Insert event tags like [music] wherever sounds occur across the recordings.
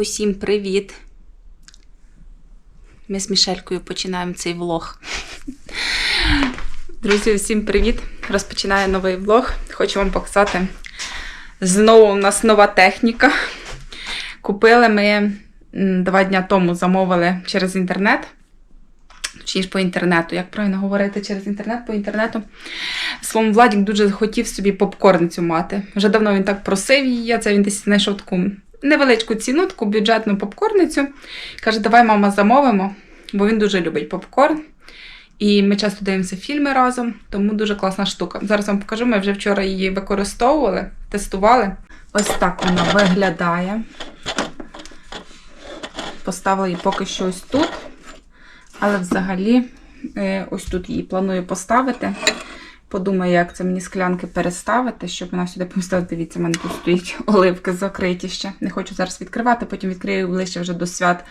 Усім привіт! Ми з Мішелькою починаємо цей влог. Друзі, усім привіт! Розпочинаю новий влог. Хочу вам показати. Знову у нас нова техніка. Купили ми два дня тому замовили через інтернет. Точніше по інтернету. Як правильно говорити через інтернет по інтернету. Словом, Владік дуже хотів собі попкорницю мати. Вже давно він так просив її. Це він десь знайшов таку невеличку ціну, таку бюджетну попкорницю. Каже, давай, мама, замовимо, бо він дуже любить попкорн. І ми часто дивимося фільми разом, тому дуже класна штука. Зараз вам покажу, ми вже вчора її використовували, тестували. Ось так вона виглядає. Поставила її поки що ось тут. Але взагалі, е, ось тут її планую поставити. Подумаю, як це мені склянки переставити, щоб вона сюди помістила. Дивіться, в мене тут стоять [laughs] оливки закриті ще. Не хочу зараз відкривати, потім відкрию ближче вже до свят,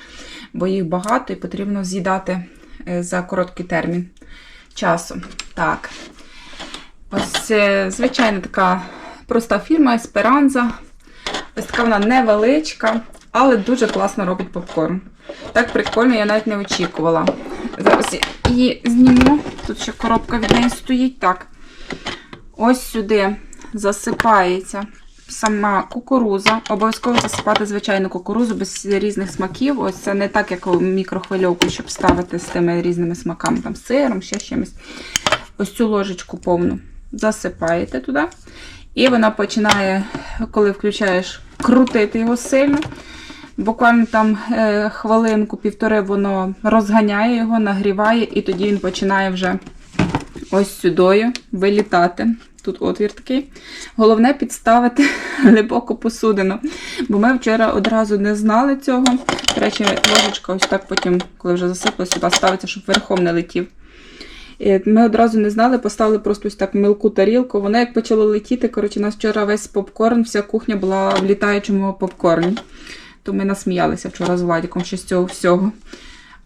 бо їх багато і потрібно з'їдати е, за короткий термін часу. Так. Ось е, звичайна така проста фірма Esperanza. Ось така вона невеличка, але дуже класно робить попкорн. Так прикольно, я навіть не очікувала. Зараз її зніму. Тут ще коробка від неї стоїть. Так. Ось сюди засипається сама кукуруза. Обов'язково засипати звичайну кукурузу без різних смаків. Ось це не так, як у мікрохвильовку, щоб ставити з тими різними смаками, там сиром, ще чимось. Ось цю ложечку повну засипаєте туди. І вона починає, коли включаєш, крутити його сильно. Буквально там е, хвилинку-півтори воно розганяє його, нагріває, і тоді він починає вже ось сюдою вилітати. Тут отвір такий. Головне підставити [laughs] глибоку посудину. Бо ми вчора одразу не знали цього. До речі, ложечка ось так потім, коли вже засипала, сюди ставиться, щоб верхом не летів. Ми одразу не знали, поставили просто ось так мілку тарілку. Воно як почало летіти, коротше, у нас вчора весь попкорн, вся кухня була в літаючому попкорні. То ми насміялися вчора з Владіком ще з цього всього.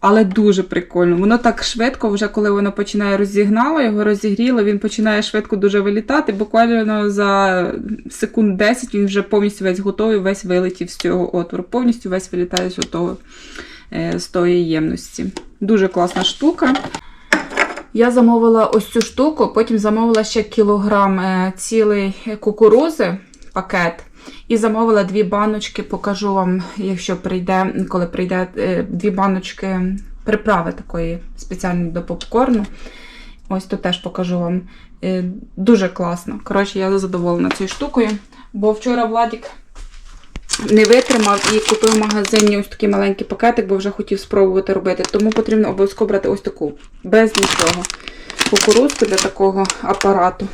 Але дуже прикольно. Воно так швидко, вже коли воно починає розігнало, його розігріло, він починає швидко дуже вилітати. Буквально за секунд 10 він вже повністю весь готовий, весь вилетів з цього отвору. Повністю весь вилітає з того, е, з тої ємності. Дуже класна штука. Я замовила ось цю штуку, потім замовила ще кілограм е, цілий кукурузи, пакет. І замовила дві баночки, покажу вам, якщо прийде, коли прийде е, дві баночки приправи такої спеціальної до попкорну. Ось тут теж покажу вам. Е, Дуже класно. Коротше, я задоволена цією штукою. Бо вчора Владік не витримав і купив в магазині ось такий маленький пакетик, бо вже хотів спробувати робити. Тому потрібно обов'язково брати ось таку, без нічого. Кукурузку для такого апарату.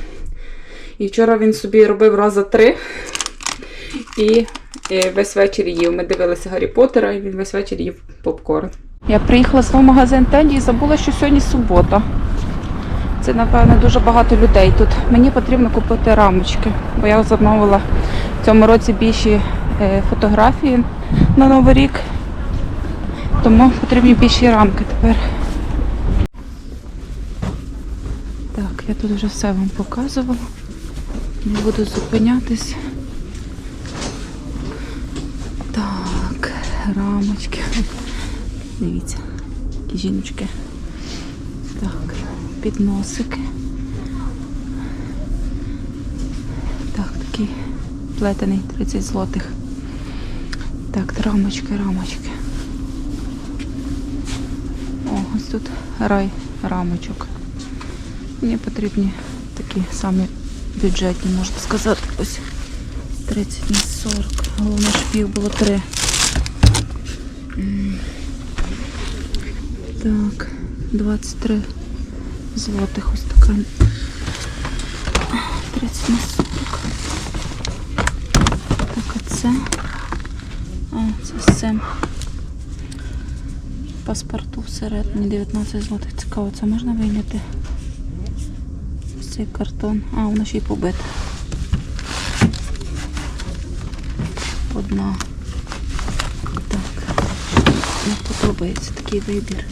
І вчора він собі робив раза три. І е, весь вечір їв. Ми дивилися Гаррі Поттера, і він весь вечір їв попкорн. Я приїхала знову в магазин Тенді і забула, що сьогодні субота. Це, напевно, дуже багато людей тут. Мені потрібно купити рамочки, бо я замовила в цьому році більші е, фотографії на Новий рік. Тому потрібні більші рамки тепер. Так, я тут вже все вам показувала. Не буду зупинятись. рамочки. Дивіться, які жіночки. Так, підносики. Так, такий плетений 30 злотих. Так, рамочки, рамочки. О, ось тут рай рамочок. Мені потрібні такі самі бюджетні, можна сказати. Ось 30 на 40. Головне, щоб їх було 3. Так, 23 злотих ось така. 30 на 40. Так, а це. А, це все. Паспорту всередині 19 злотих. Цікаво, це можна вийняти? Ось цей картон. А, воно ще й побите. Одна. Так. Не подобається такий вибір.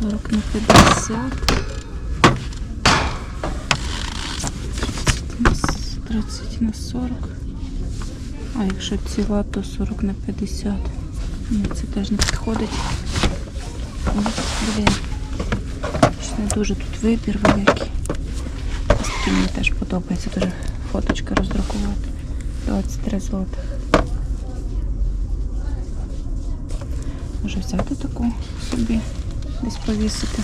40 на 50. 30 на 40. А якщо ціла, то 40 на 50. Ні, це теж не підходить. Блін. Не дуже тут вибір великий. Ось такий мені теж подобається. Дуже фоточки роздрукувати. 23 злотих. Може взяти таку собі, десь повісити.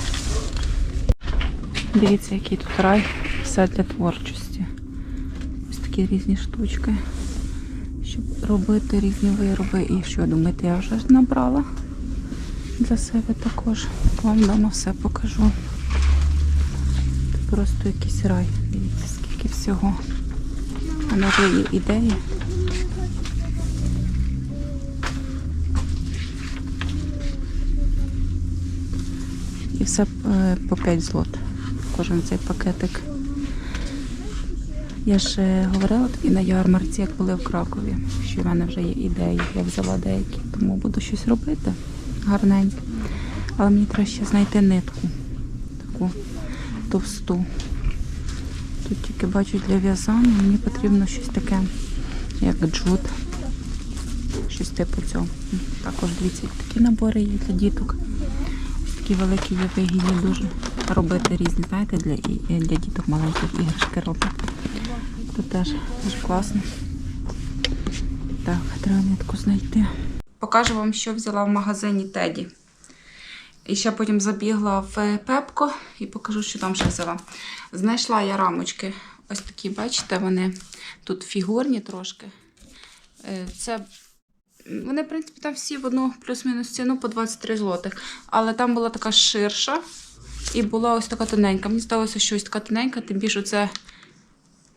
Дивіться, який тут рай. Все для творчості. Ось такі різні штучки. Щоб робити різні вироби. І що думаєте, я вже набрала для себе також. Вам вдома все покажу. Просто якийсь рай. Дивіться, скільки всього. А є ідеї. І все е, по 5 злот. Кожен цей пакетик. Я ж говорила тобі на ярмарці, як були в Кракові, що в мене вже є ідеї. Я взяла деякі, тому буду щось робити гарненьке. Але мені треба ще знайти нитку. Таку товсту. Тут тільки бачу для в'язання, мені потрібно щось таке, як джут. Щось типу цього. Також дивіться, такі набори є для діток. Ось такі великі є вигідні дуже робити різні, знаєте, для, для діток маленьких іграшки робити. Тут теж дуже класно. Так, треба нитку знайти. Покажу вам, що взяла в магазині Теді. І ще потім забігла в Пепко і покажу, що там ще взяла. Знайшла я рамочки. Ось такі, бачите, вони тут фігурні трошки. Е, Це вони, в принципі, там всі в одну плюс-мінус ціну по 23 злотих. Але там була така ширша і була ось така тоненька. Мені здалося, що ось така тоненька, тим більше це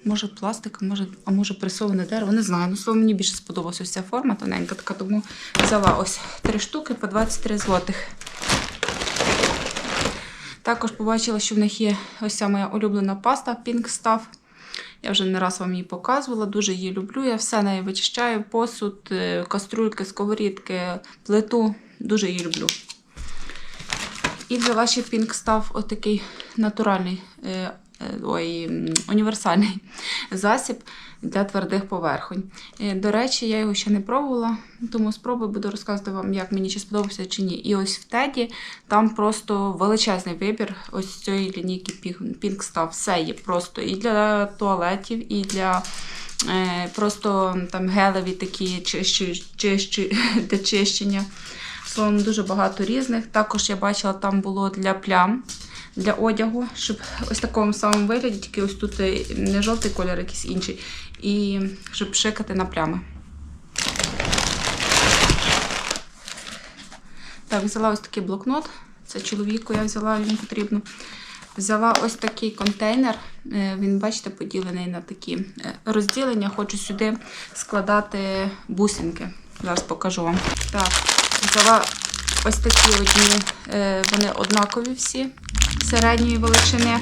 може пластик, може, а може пресоване дерево. Не знаю. Ну, слово, мені більше сподобалася ось ця форма тоненька, така, тому взяла ось три штуки по 23 злотих. Також побачила, що в них є ось ця моя улюблена паста Pink Stuff. Я вже не раз вам її показувала, дуже її люблю. Я все нею вичищаю, посуд, е, каструльки, сковорідки, плиту. Дуже її люблю. І взяла ще Pink Stuff, отакий натуральний, е, ой, універсальний [laughs] засіб для твердих поверхонь. Е, До речі, я його ще не пробувала, тому спробую буду розказувати вам, як мені чи сподобався чи ні. І ось в Теді там просто величезний вибір ось цієї лінійки Pink- Pink Stuff. Все є просто і для туалетів, і для е, просто там гелеві такі чищі, чищі, [laughs] для чищення. Словом, дуже багато різних. Також я бачила, там було для плям, для одягу, щоб ось такому самому вигляді, тільки ось тут е, не жовтий колір, а якийсь інший. І щоб шикати на плями. Так, взяла ось такий блокнот. Це чоловіку я взяла, він потрібно. Взяла ось такий контейнер. Е, Він, бачите, поділений на такі е, розділення. Хочу сюди складати бусинки. Зараз покажу вам. Так, взяла ось такі одні, е, вони однакові всі середньої величини.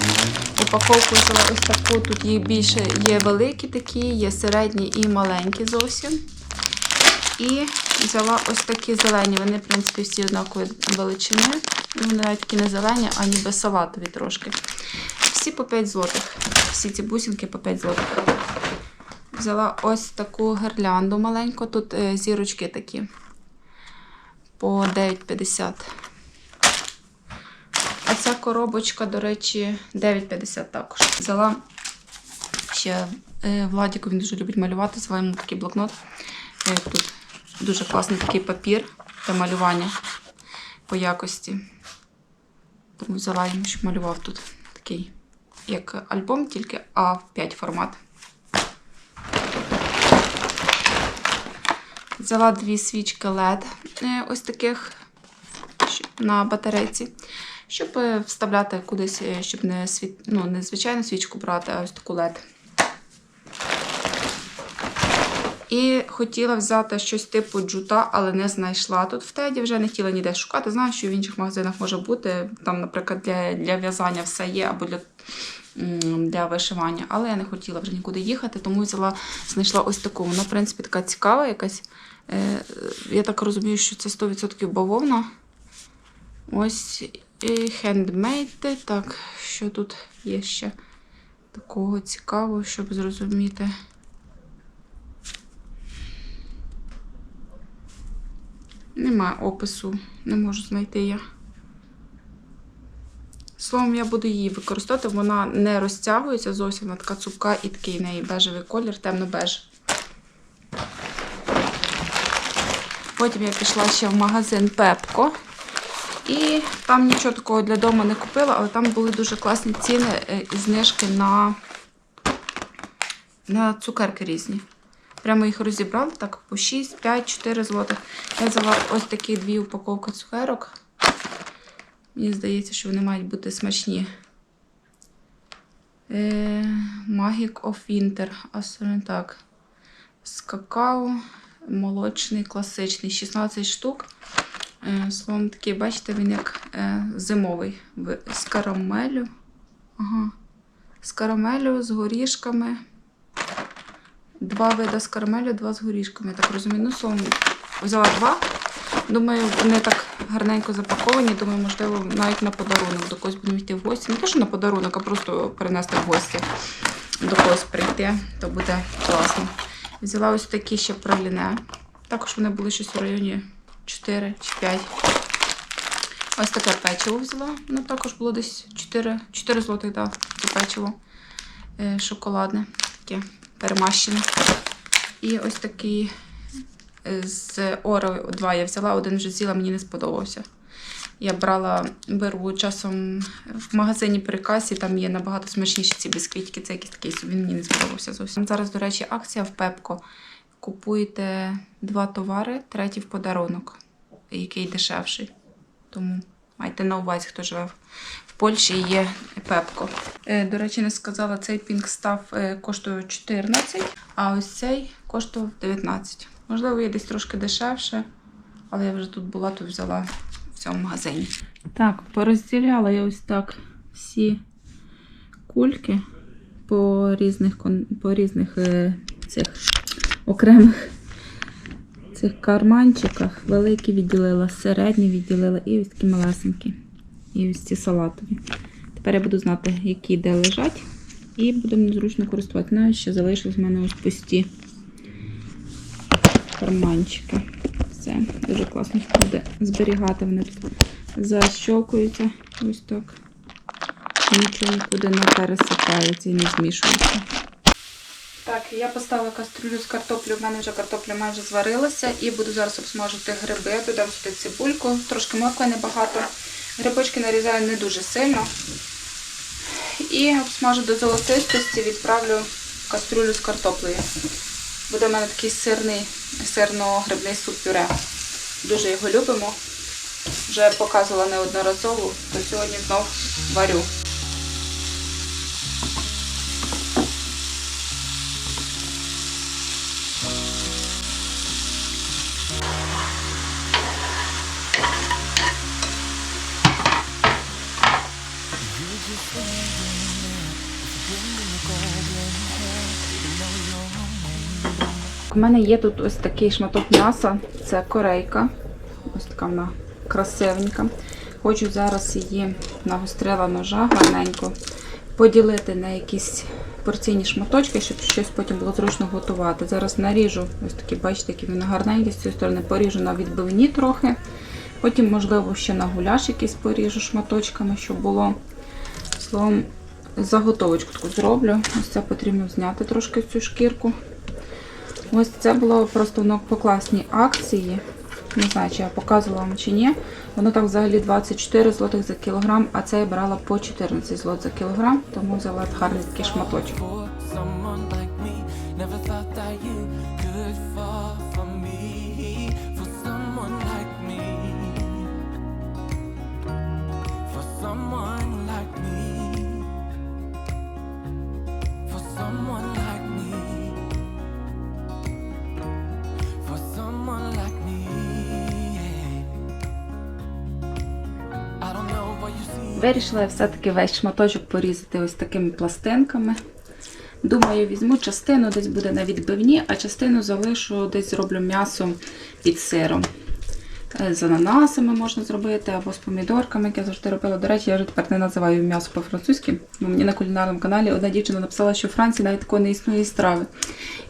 Упаковку взяла ось таку. Тут їх більше є великі такі, є середні і маленькі зовсім. І взяла ось такі зелені. Вони, в принципі, всі однакової величини. Вони навіть такі не зелені, а ніби салатові трошки. Всі по 5 злотих. Всі ці бусинки по 5 злотих. Взяла ось таку гирлянду маленьку. Тут е, зірочки такі. По 9,50. А ця коробочка, до речі, 9,50 також. Взяла ще е, Владіку, він дуже любить малювати, взяла йому такий блокнот. Е, Тут дуже класний такий папір для малювання по якості. Тому взяла йому, щоб малював тут такий, як альбом, тільки А5 формат. Взяла дві свічки LED е, ось таких на батарейці, щоб е, вставляти кудись, е, щоб не, світ... ну, не звичайну свічку брати, а ось таку LED. І хотіла взяти щось типу джута, але не знайшла тут в теді. Вже не хотіла ніде шукати. Знаю, що в інших магазинах може бути. Там, наприклад, для, для в'язання все є або для, для вишивання. Але я не хотіла вже нікуди їхати, тому взяла, знайшла ось таку. Вона, в принципі, така цікава якась. Е, Я так розумію, що це 100% бавовна. Ось І хендмейти. Так, що тут є ще такого цікавого, щоб зрозуміти. Нема опису, не можу знайти я. Словом, я буду її використовувати, вона не розтягується зовсім, вона така цупка і такий в неї бежевий колір, темно-беж. Потім я пішла ще в магазин Пепко. І там нічого такого для дому не купила, але там були дуже класні ціни е, і знижки на, на цукерки різні. Прямо їх розібрали так по 6, 5, 4 злотих. Я взяла ось такі дві упаковки цукерок. Мені здається, що вони мають бути смачні. Е, Magic of Winter. А саме так. З какао, молочний, класичний. 16 штук. Е, Словом, такий, бачите, він як е, зимовий. З карамелю. Ага. З карамелю, з горішками. Два вида з карамелю, два з горішками. Я так розумію. Ну, словом, взяла два. Думаю, вони так гарненько запаковані. Думаю, можливо, навіть на подарунок до когось будемо йти в гості. Не те, що на подарунок, а просто перенести в гості до когось прийти, то буде класно. Взяла ось такі ще праліне. Також вони були щось в районі 4 чи 5. Ось таке печиво взяла. Ну, також було десь 4, 4 злотих, да, це печиво е, шоколадне, таке перемащене. І ось такий з Орео 2 я взяла, один вже з'їла, мені не сподобався. Я брала, беру часом в магазині при касі, там є набагато смачніші ці бісквітки. Це якийсь такий, він мені не сподобався зовсім. Зараз, до речі, акція в Пепко. Купуйте два товари, третій в подарунок, який дешевший. Тому майте на увазі, хто живе в- Польщі, є Пепко. Е, До речі, не сказала, цей пінк став е, коштує 14, а ось цей коштував 19. Можливо, є десь трошки дешевше, але я вже тут була, то взяла в цьому магазині. Так, порозділяла я ось так всі кульки по різних, по різних е, цих окремих цих карманчиках. Великі відділила, середні відділила і ось такі малесенькі. І ось ці салатові. Тепер я буду знати, які де лежать, і буде мені зручно користуватися. Навіть ще залишились в мене ось пусті карманчики. Все, дуже класно буде зберігати. Вони тут защолкуються ось так. Нічого нікуди не пересипається і не змішується. Так, я поставила кастрюлю з картоплею, в мене вже картопля майже зварилася і буду зараз обсмажити гриби, додам сюди цибульку, трошки моркви небагато. Грибочки нарізаю не дуже сильно. І обсмажу до золотистості, відправлю в кастрюлю з картоплею. Буде в мене такий сирний, сирно-грибний суп-пюре. Дуже його любимо. Вже показувала неодноразово, то сьогодні знов варю. У мене є тут ось такий шматок м'яса, це корейка. Ось така вона красивенька. Хочу зараз її нагострила ножа гарненько, поділити на якісь порційні шматочки, щоб щось потім було зручно готувати. Зараз наріжу, ось такі, бачите, які вони гарненькі, з цієї сторони поріжу на відбивні трохи. Потім, можливо, ще на гуляш якийсь поріжу шматочками, щоб було. Словом, заготовочку таку зроблю. Ось це потрібно зняти трошки цю шкірку. Ось це було просто воно по класній акції. Не знаю, чи я показувала вам чи ні. Воно так взагалі 24 злотих за кілограм, а це я брала по 14 злот за кілограм, тому взяла гарний такий шматочок. Вирішила я все-таки весь шматочок порізати ось такими пластинками. Думаю, візьму частину, десь буде на відбивні, а частину залишу, десь зроблю м'ясо під сиром. Е, З ананасами можна зробити, або з помідорками, як я завжди робила. До речі, я вже тепер не називаю м'ясо по-французьки. Мені на кулінарному каналі одна дівчина написала, що в Франції навіть такої не існує страви.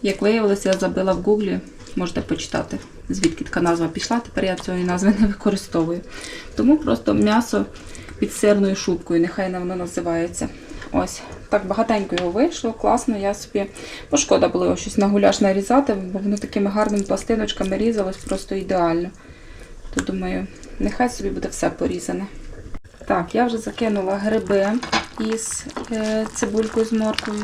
Як виявилося, я забила в гуглі, можете почитати, звідки така назва пішла. Тепер я цієї назви не використовую. Тому просто м'ясо під сирною шубкою, нехай не воно називається. Ось. Так багатенько його вийшло, класно. Я собі пошкода було його щось на гуляш нарізати, бо воно такими гарними пластиночками різалось просто ідеально. То думаю, нехай собі буде все порізане. Так, я вже закинула гриби із е, цибулькою з морквою.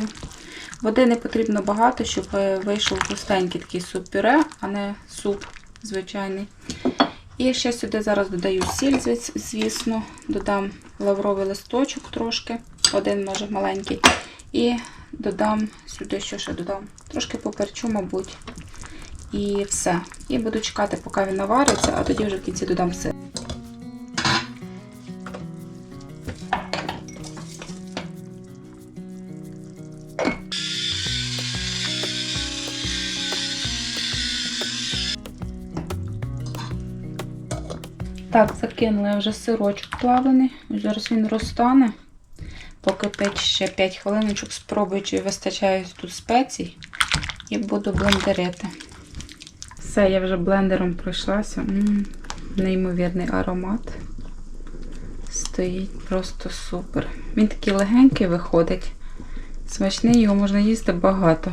Води не потрібно багато, щоб е, вийшов густенький такий суп-пюре, а не суп звичайний. І ще сюди зараз додаю сіль, звісно, додам лавровий листочок трошки, один може маленький. І додам сюди, що ще додам? Трошки поперчу, мабуть. І все. І буду чекати, поки він навариться, а тоді вже в кінці додам сир. Так, закинула вже сирочок плавлений. Зараз він розтане. Покипить ще 5 хвилиночок, спробую, чи вистачає тут спецій. І буду блендерити. Все, я вже блендером пройшлася. М, Неймовірний аромат. Стоїть просто супер. Він такий легенький виходить. Смачний, його можна їсти багато.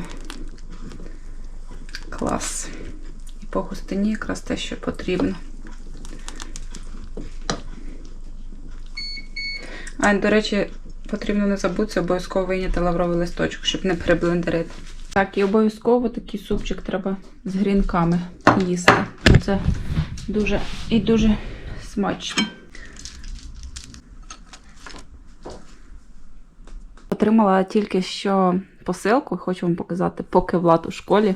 Клас. І по густині якраз те, що потрібно. А, до речі, потрібно не забути обов'язково вийняти лавровий листочок, щоб не переблендерити. Так, і обов'язково такий супчик треба з грінками їсти. Це дуже і дуже смачно. Отримала тільки що посилку, хочу вам показати, поки Влад у школі.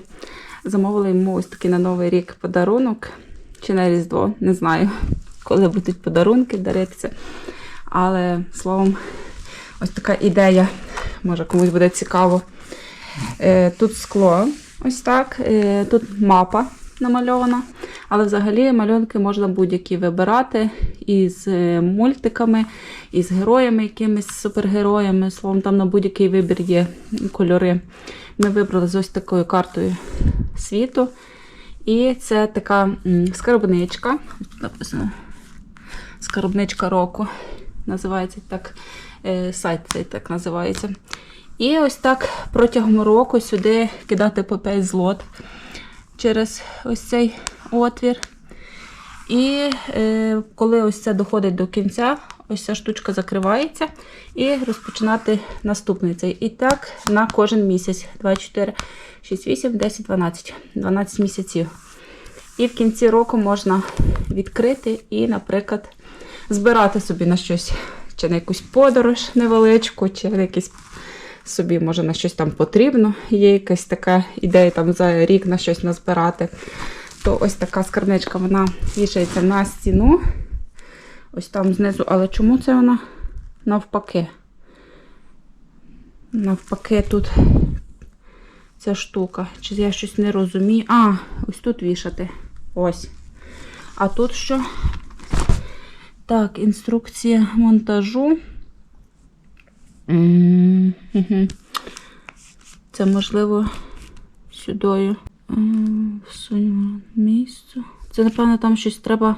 Замовила йому ось такий на Новий рік подарунок чи на Різдво, не знаю, коли будуть подарунки даритися. Але словом, ось така ідея, може комусь буде цікаво. Е, Тут скло, ось так. Е, Тут мапа намальована. Але взагалі малюнки можна будь-які вибирати із е, мультиками, із героями, якимись супергероями. Словом, там на будь-який вибір є кольори. Ми вибрали з ось такою картою світу. І це така скарбничка. Написано скарбничка року. Називається так, е, сайт цей так називається. І ось так протягом року сюди кидати по 5 злот через ось цей отвір. І е, коли ось це доходить до кінця, ось ця штучка закривається, і розпочинати наступний цей. І так на кожен місяць. 2, 4, 6, 8, 10, 12. 12 місяців. І в кінці року можна відкрити і, наприклад, збирати собі на щось, чи на якусь подорож невеличку, чи на якийсь собі, може, на щось там потрібно. Є якась така ідея там за рік на щось назбирати. То ось така скарбничка, вона вішається на стіну. Ось там знизу. Але чому це вона навпаки? Навпаки, тут ця штука. Чи я щось не розумію? А, ось тут вішати. Ось. А тут що? Так, інструкція монтажу. Це можливо сюдою М, всунемо місце. Це, напевно, там щось треба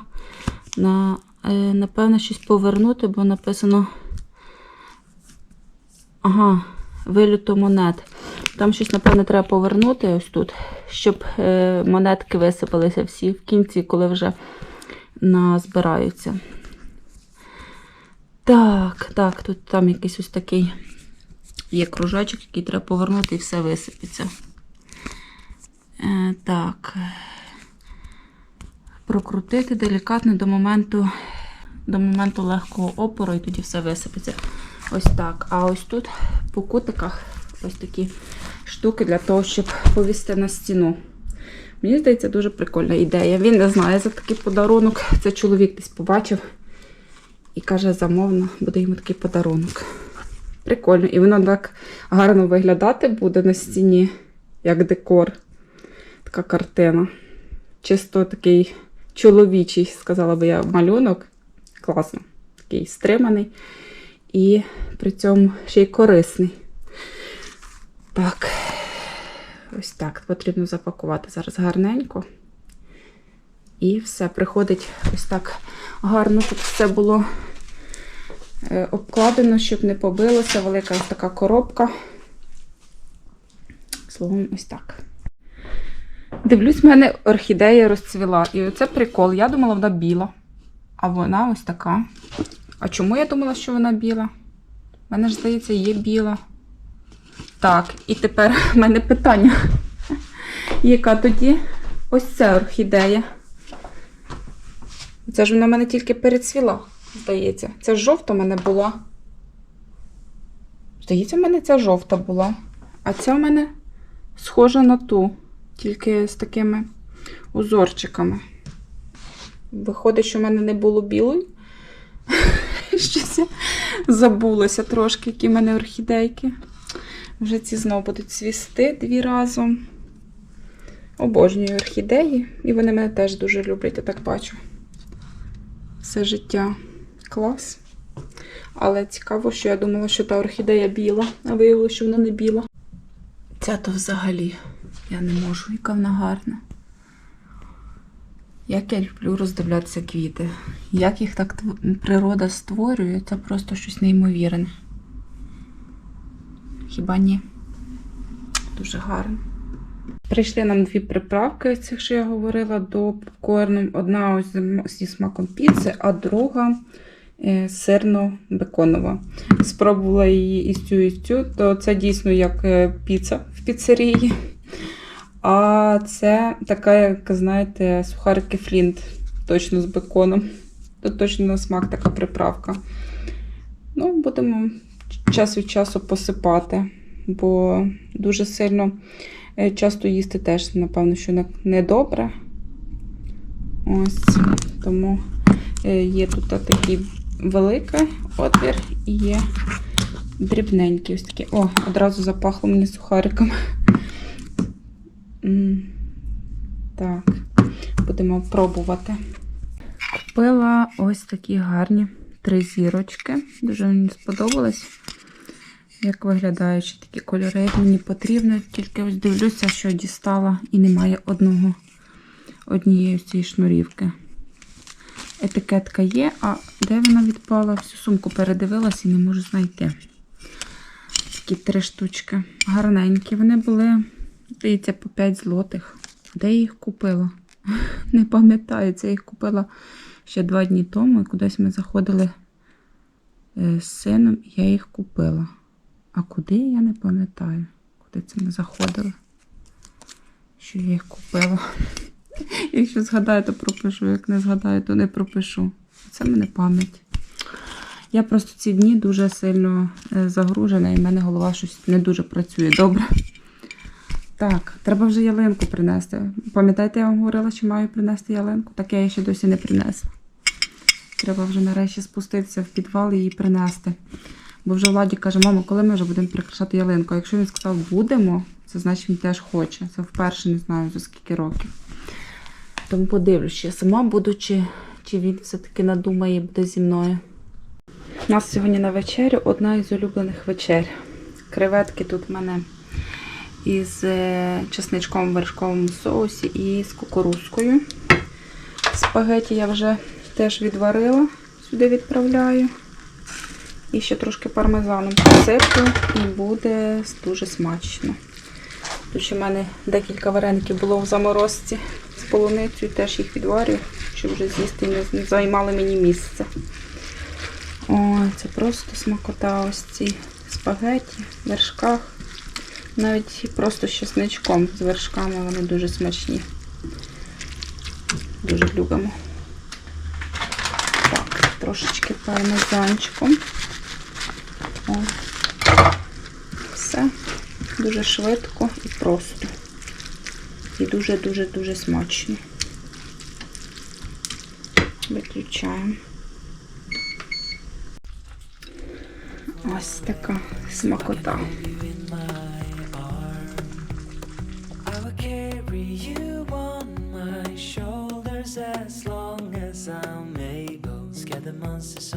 на, е, напевно, щось повернути, бо написано. Ага, вилюту монет. Там щось, напевно, треба повернути ось тут, щоб е, монетки висипалися всі в кінці, коли вже назбираються. Так, так, тут там якийсь ось такий є кружочок, який треба повернути і все висипеться. Е, так. Прокрутити делікатно до моменту, до моменту легкого опору, і тоді все висипеться. Ось так. А ось тут по кутиках ось такі штуки для того, щоб повісти на стіну. Мені здається, дуже прикольна ідея. Він не знає за такий подарунок. Це чоловік десь побачив і каже, замовно, буде йому такий подарунок. Прикольно. І воно так гарно виглядати буде на стіні, як декор. Така картина. Чисто такий чоловічий, сказала би я, малюнок. Класно. Такий стриманий. І при цьому ще й корисний. Так, ось так потрібно запакувати зараз гарненько. І все, приходить ось так гарно, щоб все було е, обкладено, щоб не побилося. Велика ось така коробка. Словом, ось так. Дивлюсь, в мене орхідея розцвіла. І оце прикол. Я думала, вона біла. А вона ось така. А чому я думала, що вона біла? У мене ж, здається, є біла. Так, і тепер [laughs] в мене питання. Яка тоді ось ця орхідея? Це ж вона в мене тільки перецвіла, здається. Це ж жовта в мене була. Здається, в мене ця жовта була. А ця в мене схожа на ту, тільки з такими узорчиками. Виходить, що в мене не було білої. [laughs] Щось я забулася трошки, які в мене орхідейки. Вже ці знову будуть цвісти дві разом. Обожнюю орхідеї, і вони мене теж дуже люблять, я так бачу. Все життя. Клас. Але цікаво, що я думала, що та орхідея біла, а виявилося, що вона не біла. Ця то взагалі я не можу, яка вона гарна. Як я люблю роздивлятися квіти. Як їх так природа створює, це просто щось неймовірне. Хіба ні? Дуже гарно. Прийшли нам дві приправки, цих, що я говорила, до попкорну. Одна ось зі смаком піци, а друга е, сирно-беконова. Спробувала її і цю, і цю, то це дійсно як е, піца в піцерії. А це така, як знаєте, сухарики флінт, точно з беконом. Тут точно на смак така приправка. Ну, будемо час від часу посипати, бо дуже сильно часто їсти теж, напевно, що не, добре. Ось, тому е, є тут такий великий отвір і є дрібненький. Ось такі. О, одразу запахло мені сухариками. Так, будемо пробувати. Купила ось такі гарні три зірочки. Дуже мені сподобалось. Як виглядають такі кольори, як мені потрібно. Тільки ось дивлюся, що дістала і немає одного однієї з цієї шнурівки. Етикетка є, а де вона відпала? Всю сумку передивилась і не можу знайти. Такі три штучки. Гарненькі. Вони були, здається, по 5 злотих. Де я їх купила? [laughs] Не пам'ятаю, це я їх купила ще два дні тому, і кудись ми заходили е, з сином, і я їх купила. А куди я не пам'ятаю, куди це ми заходили. Що я їх купила. [laughs] Якщо згадаю, то пропишу. Як не згадаю, то не пропишу. Це мене пам'ять. Я просто ці дні дуже сильно е, загружена, і в мене голова щось не дуже працює добре. Так, треба вже ялинку принести. Пам'ятаєте, я вам говорила, що маю принести ялинку? Так я її ще досі не принесла. Треба вже нарешті спуститися в підвал і її принести. Бо вже Владі каже, мама, коли ми вже будемо прикрашати ялинку? А якщо він сказав будемо, це значить він теж хоче. Це вперше не знаю за скільки років. Тому подивлюсь, я сама буду, чи, чи він все-таки надумає буде зі мною. У нас сьогодні на вечерю одна із улюблених вечер. Креветки тут в мене із е, чесничком в вершковому соусі і з кукурузкою. Спагеті я вже теж відварила, сюди відправляю. І ще трошки пармезаном посиплю і буде дуже смачно. Тут ще в мене декілька вареників було в заморозці з полуницею, теж їх відварю, щоб вже з'їсти не- займали мені місце. Ой, це просто смакота ось ці спагеті в вершках. Навіть просто з чесничком, з вершками вони дуже смачні. Дуже любимо. Так, трошечки пармезанчиком. О. Все. Дуже швидко і просто. І дуже-дуже-дуже смачно. Виключаємо. Ось така смакота. As long as I'm able. Scare the monsters